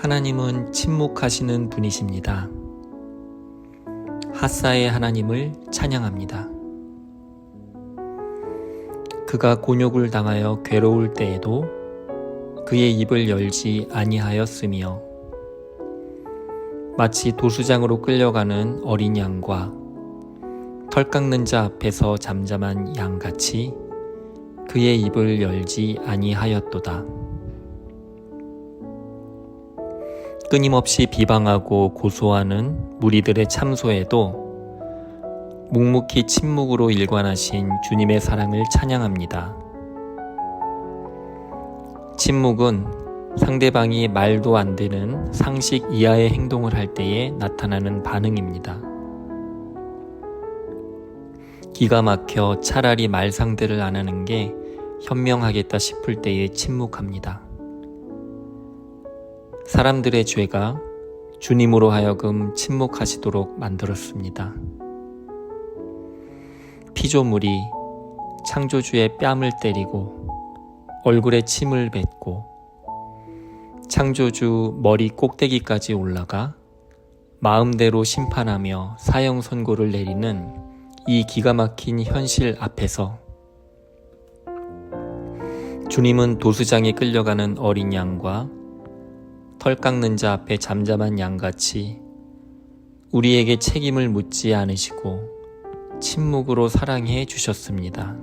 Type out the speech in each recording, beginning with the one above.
하나님은 침묵하시는 분이십니다. 핫사의 하나님을 찬양합니다. 그가 곤욕을 당하여 괴로울 때에도 그의 입을 열지 아니하였으며 마치 도수장으로 끌려가는 어린 양과 털 깎는 자 앞에서 잠잠한 양같이 그의 입을 열지 아니하였도다. 끊임없이 비방하고 고소하는 무리들의 참소에도 묵묵히 침묵으로 일관하신 주님의 사랑을 찬양합니다. 침묵은 상대방이 말도 안 되는 상식 이하의 행동을 할 때에 나타나는 반응입니다. 기가 막혀 차라리 말 상대를 안 하는 게 현명하겠다 싶을 때에 침묵합니다. 사람들의 죄가 주님으로 하여금 침묵하시도록 만들었습니다. 피조물이 창조주의 뺨을 때리고 얼굴에 침을 뱉고 창조주 머리 꼭대기까지 올라가 마음대로 심판하며 사형 선고를 내리는 이 기가 막힌 현실 앞에서 주님은 도수장에 끌려가는 어린 양과 털 깎는 자 앞에 잠잠한 양같이 우리에게 책임을 묻지 않으시고 침묵으로 사랑해 주셨습니다.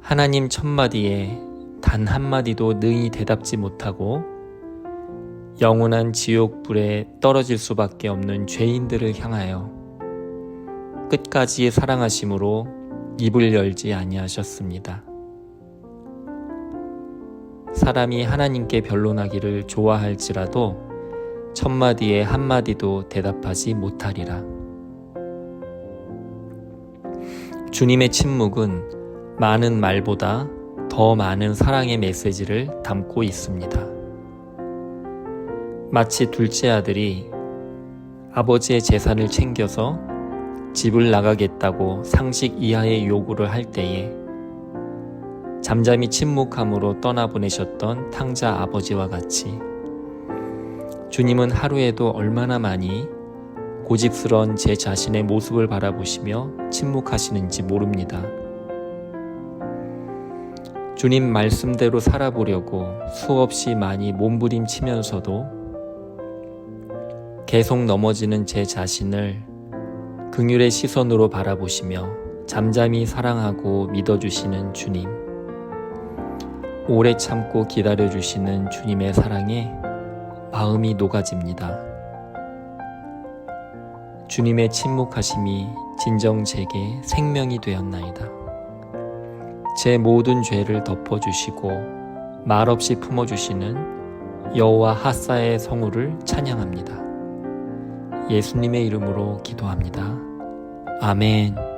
하나님 첫마디에 단 한마디도 능히 대답지 못하고 영원한 지옥불에 떨어질 수밖에 없는 죄인들을 향하여 끝까지 사랑하심으로 입을 열지 아니하셨습니다. 사람이 하나님께 변론하기를 좋아할지라도 첫마디에 한마디도 대답하지 못하리라. 주님의 침묵은 많은 말보다 더 많은 사랑의 메시지를 담고 있습니다. 마치 둘째 아들이 아버지의 재산을 챙겨서 집을 나가겠다고 상식 이하의 요구를 할 때에 잠잠히 침묵함으로 떠나보내셨던 탕자 아버지와 같이 주님은 하루에도 얼마나 많이 고집스런 제 자신의 모습을 바라보시며 침묵하시는지 모릅니다. 주님 말씀대로 살아보려고 수없이 많이 몸부림치면서도 계속 넘어지는 제 자신을 긍휼의 시선으로 바라보시며 잠잠히 사랑하고 믿어주시는 주님. 오래 참고 기다려주시는 주님의 사랑에 마음이 녹아집니다. 주님의 침묵하심이 진정 제게 생명이 되었나이다. 제 모든 죄를 덮어주시고 말없이 품어주시는 여호와 하사의 성우를 찬양합니다. 예수님의 이름으로 기도합니다. 아멘.